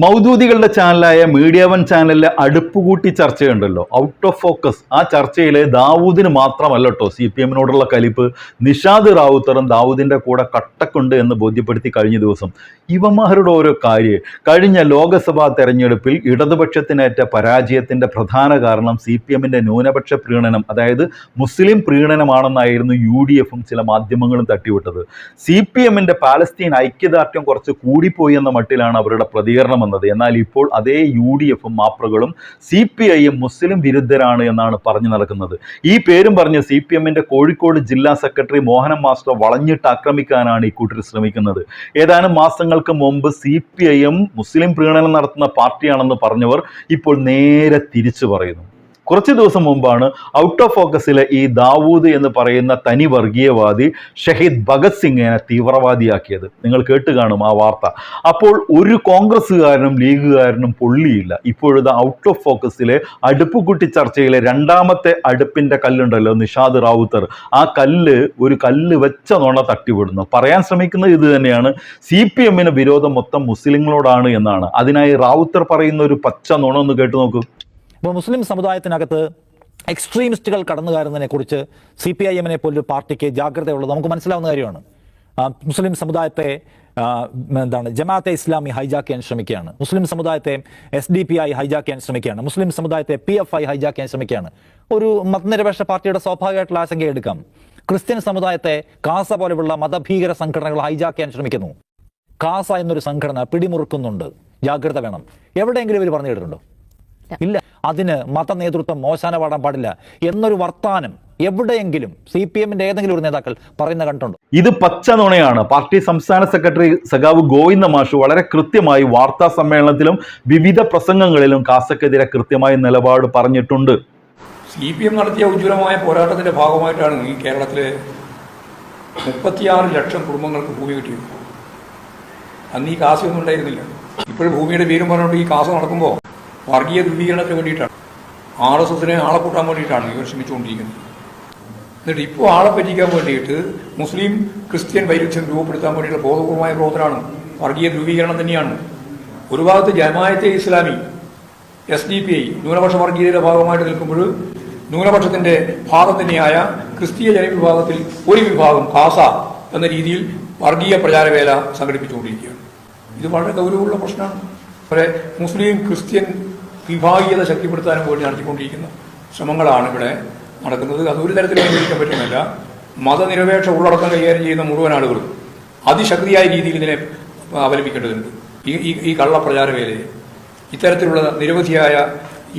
മൗദൂദികളുടെ ചാനലായ media one ചാനലിലെ അടുപ്പുകൂട്ടി ചർച്ചയുണ്ടല്ലോ. ഔട്ട് ഓഫ് ഫോക്കസ് ആ ചർച്ചയിലെ ദാവൂദിന് മാത്രമല്ല കേട്ടോ സി പി എമ്മിനോടുള്ള കലിപ്പ്. നിഷാദ് റാവുത്തറും ദാവൂദിന്റെ കൂടെ കട്ടക്കുണ്ട് എന്ന് ബോധ്യപ്പെടുത്തി കഴിഞ്ഞ ദിവസം. ഇവന്മാരുടെ ഓരോ കാര്യം. കഴിഞ്ഞ ലോക്സഭാ തെരഞ്ഞെടുപ്പിൽ ഇടതുപക്ഷത്തിനേറ്റ പരാജയത്തിന്റെ പ്രധാന കാരണം സി പി എമ്മിന്റെ ന്യൂനപക്ഷ പ്രീണനം അതായത് മുസ്ലിം പ്രീണനമാണെന്നായിരുന്നു യു ഡി എഫും ചില മാധ്യമങ്ങളും തട്ടിവിട്ടത്. സി പി എമ്മിന്റെ പാലസ്തീൻ ഐക്യദാർഢ്യം കുറച്ച് കൂടിപ്പോയി എന്ന മട്ടിലാണ് അവരുടെ പ്രതികരണം വന്നത്. എന്നാൽ ഇപ്പോൾ അതേ യു ഡി എഫും മാപ്രകളും സി പി ഐയും മുസ്ലിം വിരുദ്ധരാണ് എന്നാണ് പറഞ്ഞു നടക്കുന്നത്. ഈ പേരും പറഞ്ഞ് സി പി എമ്മിന്റെ കോഴിക്കോട് ജില്ലാ സെക്രട്ടറി മോഹനം മാസ്റ്റർ വളഞ്ഞിട്ട് ആക്രമിക്കാനാണ് ഈ കൂട്ടർ ശ്രമിക്കുന്നത്. ഏതാനും മാസങ്ങൾക്ക് മുമ്പ് സി പി ഐ എം മുസ്ലിം പ്രീണനം നടത്തുന്ന പാർട്ടിയാണെന്ന് പറഞ്ഞവർ ഇപ്പോൾ നേരെ തിരിച്ചു പറയുന്നു. കുറച്ച് ദിവസം മുമ്പാണ് ഔട്ട് ഓഫ് ഫോക്കസിലെ ഈ ദാവൂദ് എന്ന് പറയുന്ന തനി വർഗീയവാദി ഷഹീദ് ഭഗത് സിംഗിനെ തീവ്രവാദിയാക്കിയത്. നിങ്ങൾ കേട്ട് കാണും ആ വാർത്ത. അപ്പോൾ ഒരു കോൺഗ്രസ്സുകാരനും ലീഗുകാരനും പൊള്ളിയില്ല. ഇപ്പോഴത്തെ ഔട്ട് ഓഫ് ഫോക്കസിലെ അടുപ്പുകുട്ടി ചർച്ചയിലെ രണ്ടാമത്തെ അടുപ്പിന്റെ കല്ലുണ്ടല്ലോ നിഷാദ് റാവുത്തർ. ആ കല്ല് ഒരു കല്ല് വെച്ച നോണ തട്ടിവിടുന്നു. പറയാൻ ശ്രമിക്കുന്നത് ഇത് തന്നെയാണ്. സി പി എമ്മിന് വിരോധം മൊത്തം മുസ്ലിങ്ങളോടാണ് എന്നാണ്. അതിനായി റാവുത്തർ പറയുന്ന ഒരു പച്ച നുണ ഒന്ന് കേട്ടു നോക്കൂ. ഇപ്പോൾ മുസ്ലിം സമുദായത്തിനകത്ത് എക്സ്ട്രീമിസ്റ്റുകൾ കടന്നു കയറുന്നതിനെക്കുറിച്ച് സി പി ഐ എമ്മിനെ പോലൊരു പാർട്ടിക്ക് ജാഗ്രതയുള്ളത് നമുക്ക് മനസ്സിലാവുന്ന കാര്യമാണ്. മുസ്ലിം സമുദായത്തെ എന്താണ് ജമാഅത്തെ ഇസ്ലാമി ഹൈജാക്ക് ചെയ്യാൻ ശ്രമിക്കുകയാണ്. മുസ്ലിം സമുദായത്തെ S D P I hijack ചെയ്യാൻ ശ്രമിക്കുകയാണ്. മുസ്ലിം സമുദായത്തെ പി എഫ് ഐ ഹൈജാക്ക് ചെയ്യാൻ ശ്രമിക്കുകയാണ്. ഒരു മതനിരപേക്ഷ പാർട്ടിയുടെ സ്വാഭാവികമായിട്ടുള്ള ആശങ്ക എടുക്കാം. ക്രിസ്ത്യൻ സമുദായത്തെ കാസ പോലെയുള്ള മതഭീകര സംഘടനകൾ ഹൈജാക്ക് ചെയ്യാൻ ശ്രമിക്കുന്നു. കാസ എന്നൊരു സംഘടന പിടിമുറുക്കുന്നുണ്ട്. ജാഗ്രത വേണം. എവിടെയെങ്കിലും ഇവർ പറഞ്ഞു കേട്ടിട്ടുണ്ടോ? ഇല്ല. അതിന് മത നേതൃത്വം മോശാന പാടാൻ പാടില്ല എന്നൊരു വർത്താനം എവിടെയെങ്കിലും സി പി എമ്മിന്റെ ഏതെങ്കിലും ഒരു നേതാക്കൾ പറയുന്ന കണ്ടുണ്ടോ ഇത് പച്ച നുണയാണ്. പാർട്ടി സംസ്ഥാന സെക്രട്ടറി സഖാവ് ഗോവിന്ദ മാഷു വളരെ കൃത്യമായി വാർത്താ സമ്മേളനത്തിലും വിവിധ പ്രസംഗങ്ങളിലും കാസക്കെതിരെ കൃത്യമായ നിലപാട് പറഞ്ഞിട്ടുണ്ട്. സി പി എം നടത്തിയ ഉജ്ജ്വലമായ പോരാട്ടത്തിന്റെ ഭാഗമായിട്ടാണ് ഈ കേരളത്തിലെ മുപ്പത്തിയാറ് ലക്ഷം കുടുംബങ്ങൾക്ക് ഭൂമി കിട്ടിയത്. അന്ന് ഈ കാശൊന്നും ഉണ്ടായിരുന്നില്ല. ഇപ്പോഴും ഭൂമിയുടെ പേരും പറഞ്ഞുകൊണ്ട് ഈ കാശ് നടക്കുമ്പോൾ വർഗീയ ധ്രുവീകരണത്തിന് വേണ്ടിയിട്ടാണ്. ആർ എസ് എസിനെ ആളെ കൂട്ടാൻ വേണ്ടിയിട്ടാണ് ഇവർ ശ്രമിച്ചുകൊണ്ടിരിക്കുന്നത്. എന്നിട്ട് ഇപ്പോൾ ആളെ പറ്റിക്കാൻ വേണ്ടിയിട്ട് മുസ്ലിം ക്രിസ്ത്യൻ വൈരുദ്ധ്യം രൂപപ്പെടുത്താൻ വേണ്ടിയിട്ടുള്ള ബോധപൂർവമായ പ്രവർത്തനമാണ് വർഗീയ ധ്രുവീകരണം തന്നെയാണ്. ഒരു ഭാഗത്ത് Jamaat e Islami S D P I ന്യൂനപക്ഷ വർഗീയതയുടെ ഭാഗമായിട്ട് നിൽക്കുമ്പോൾ ന്യൂനപക്ഷത്തിന്റെ ഭാഗം തന്നെയായ ക്രിസ്തീയ ജനവിഭാഗത്തിൽ ഒരു വിഭാഗം കാസ എന്ന രീതിയിൽ വർഗീയ പ്രചാരവേല സംഘടിപ്പിച്ചുകൊണ്ടിരിക്കുകയാണ്. ഇത് വളരെ ഗൗരവമുള്ള പ്രശ്നമാണ്. അതുപോലെ മുസ്ലിം ക്രിസ്ത്യൻ വിഭാഗീയത ശക്തിപ്പെടുത്താനും വേണ്ടി നടത്തിക്കൊണ്ടിരിക്കുന്ന ശ്രമങ്ങളാണ് ഇവിടെ നടക്കുന്നത്. അത് ഒരു തരത്തിലും അംഗീകരിക്കാൻ പറ്റുന്നില്ല. മതനിരപേക്ഷ ഉള്ളടക്കം കൈകാര്യം ചെയ്യുന്ന മുഴുവൻ ആളുകളും അതിശക്തിയായ രീതിയിൽ ഇതിനെ അവലംബിക്കേണ്ടതുണ്ട്. ഈ ഈ ഈ കള്ളപ്രചാരവേലയെ ഇത്തരത്തിലുള്ള നിരവധിയായ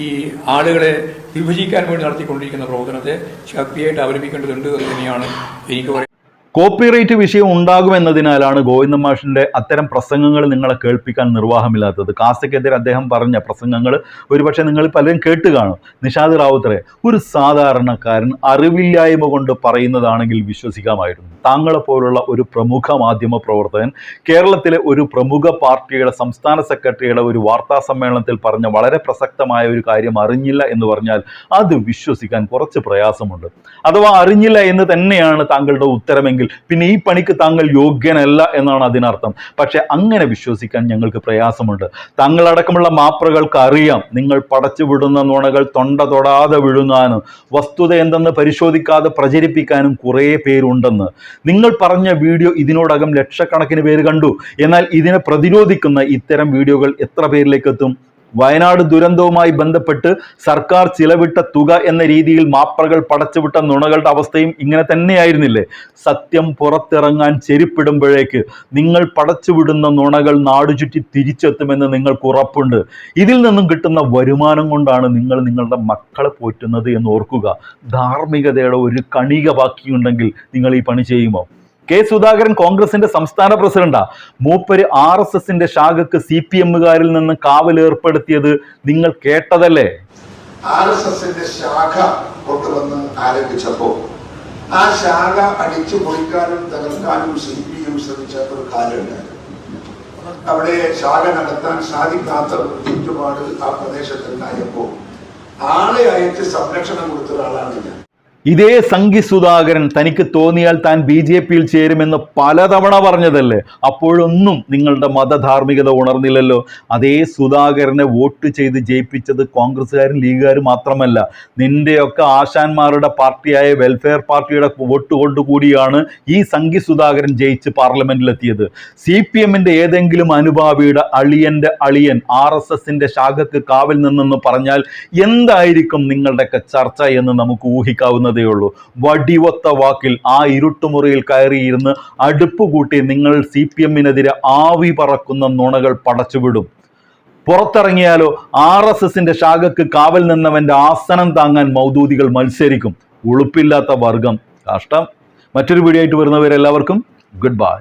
ഈ ആളുകളെ വിഭജിക്കാൻ വേണ്ടി നടത്തിക്കൊണ്ടിരിക്കുന്ന പ്രവർത്തനത്തെ ശക്തിയായിട്ട് അവലംബിക്കേണ്ടതുണ്ട് എന്ന് തന്നെയാണ് എനിക്ക് പറയാൻ കോപ്പിറൈറ്റ് വിഷയം ഉണ്ടാകുമെന്നതിനാലാണ് ഗോവിന്ദ മാഷിന്റെ അത്തരം പ്രസംഗങ്ങൾ നിങ്ങളെ കേൾപ്പിക്കാൻ നിർവാഹമില്ലാത്തത്. കാസയ്ക്കെതിരെ അദ്ദേഹം പറഞ്ഞ പ്രസംഗങ്ങൾ ഒരുപക്ഷെ നിങ്ങൾ പലരും കേട്ട് കാണും. നിഷാദ് റാവുത്തറെ ഒരു സാധാരണക്കാരൻ അറിവില്ലായ്മ കൊണ്ട് പറയുന്നതാണെങ്കിൽ വിശ്വസിക്കാമായിരുന്നു. താങ്കളെ പോലുള്ള ഒരു പ്രമുഖ മാധ്യമ പ്രവർത്തകൻ കേരളത്തിലെ ഒരു പ്രമുഖ പാർട്ടിയുടെ സംസ്ഥാന സെക്രട്ടറിയുടെ ഒരു വാർത്താ സമ്മേളനത്തിൽ പറഞ്ഞ വളരെ പ്രസക്തമായ ഒരു കാര്യം അറിഞ്ഞില്ല എന്ന് പറഞ്ഞാൽ അത് വിശ്വസിക്കാൻ കുറച്ച് പ്രയാസമുണ്ട്. അഥവാ അറിഞ്ഞില്ല എന്ന് തന്നെയാണ് താങ്കളുടെ ഉത്തരമെങ്കിൽ പിന്നെ ഈ പണിക്ക് താങ്കൾ യോഗ്യനല്ല എന്നാണ് അതിനർത്ഥം. പക്ഷെ അങ്ങനെ വിശ്വസിക്കാൻ ഞങ്ങൾക്ക് പ്രയാസമുണ്ട്. താങ്കളടക്കമുള്ള മാപ്രകൾക്ക് അറിയാം നിങ്ങൾ പടച്ചുവിടുന്ന നുണകൾ തൊണ്ട തൊടാതെ വിഴുങ്ങാനും വസ്തുത എന്തെന്ന് പരിശോധിക്കാതെ പ്രചരിപ്പിക്കാനും കുറേ പേരുണ്ടെന്ന്. നിങ്ങൾ പറഞ്ഞ വീഡിയോ ഇതിനോടകം ലക്ഷക്കണക്കിന് പേര് കണ്ടു. എന്നാൽ ഇതിനെ പ്രതിരോധിക്കുന്ന ഇത്തരം വീഡിയോകൾ എത്ര പേരിലേക്ക് എത്തും വയനാട് ദുരന്തവുമായി ബന്ധപ്പെട്ട് സർക്കാർ ചിലവിട്ട തുക എന്ന രീതിയിൽ മാപ്രകൾ പടച്ചുവിട്ട നുണകളുടെ അവസ്ഥയും ഇങ്ങനെ തന്നെയായിരുന്നില്ലേ? സത്യം പുറത്തിറങ്ങാൻ ചെരിപ്പിടുമ്പോഴേക്ക് നിങ്ങൾ പടച്ചുവിടുന്ന നുണകൾ നാടുചുറ്റി തിരിച്ചെത്തുമെന്ന് നിങ്ങൾക്ക് ഉറപ്പുണ്ട്. ഇതിൽ നിന്നും കിട്ടുന്ന വരുമാനം കൊണ്ടാണ് നിങ്ങൾ നിങ്ങളുടെ മക്കളെ പോറ്റുന്നത് എന്ന് ഓർക്കുക. ധാർമ്മികതയുടെ ഒരു കണിക ബാക്കിയുണ്ടെങ്കിൽ നിങ്ങൾ ഈ പണി ചെയ്യുമോ? കെ സുധാകരൻ കോൺഗ്രസിന്റെ സംസ്ഥാന പ്രസിഡന്റാ. മൂപ്പര് ആർ എസ് എസിന്റെ ശാഖക്ക് സി പി എമ്മുകാരിൽ നിന്ന് കാവൽ ഏർപ്പെടുത്തിയത് നിങ്ങൾ കേട്ടതല്ലേ? ആർ എസ് എസിന്റെ ശാഖ കൊണ്ടുവന്ന് ആരംഭിച്ചപ്പോ ആ ശാഖ അടിച്ചു പൊളിക്കാനും തകർക്കാനും സി പി എം ശ്രമിച്ച ഒരു കാലുണ്ടായിരുന്നു അവിടെ ശാഖ നടത്താൻ സാധിക്കാത്ത ചുറ്റുപാട് ആ പ്രദേശത്തുണ്ടായപ്പോ ആളെ അയച്ച് സംരക്ഷണം കൊടുത്ത ഒരാളാണ് ഞാൻ. ഇതേ സംഘി സുധാകരൻ തനിക്ക് തോന്നിയാൽ താൻ ബി ജെ പിയിൽ ചേരുമെന്ന് പലതവണ പറഞ്ഞതല്ലേ? അപ്പോഴൊന്നും നിങ്ങളുടെ മതധാർമ്മികത ഉണർന്നില്ലല്ലോ. അതേ സുധാകരനെ വോട്ട് ചെയ്ത് ജയിപ്പിച്ചത് കോൺഗ്രസ്സുകാരും ലീഗുകാരും മാത്രമല്ല. നിന്റെയൊക്കെ ആശാന്മാരുടെ പാർട്ടിയായ വെൽഫെയർ പാർട്ടിയുടെ വോട്ട് കൊണ്ടുകൂടിയാണ് ഈ സംഘി സുധാകരൻ ജയിച്ച് പാർലമെന്റിലെത്തിയത്. സി പി എമ്മിന്റെ ഏതെങ്കിലും അനുഭാവിയുടെ അളിയന്റെ അളിയൻ ആർ എസ് എസിന്റെ ശാഖക്ക് കാവൽ നിന്നെന്ന് പറഞ്ഞാൽ എന്തായിരിക്കും നിങ്ങളുടെയൊക്കെ ചർച്ച എന്ന് നമുക്ക് ഊഹിക്കാവുന്നതേ ഉള്ളൂ വടിവൊത്ത വാക്കിൽ ആ ഇരുട്ടുമുറിയിൽ കയറിയിരുന്ന് അടുപ്പ് കൂട്ടി നിങ്ങൾ സി പി എമ്മിനെതിരെ ആവി പറക്കുന്ന നുണകൾ പടച്ചുവിടും. പുറത്തിറങ്ങിയാലോ ആർ എസ് എസിന്റെ ശാഖക്ക് കാവൽ നിന്നവന്റെ ആസനം താങ്ങാൻ മൗദൂദികൾ മത്സരിക്കും. ഉളുപ്പില്ലാത്ത വർഗം. കഷ്ടം. മറ്റൊരു വീഡിയോ ആയിട്ട് വരുന്നവരെല്ലാവർക്കും ഗുഡ് ബൈ.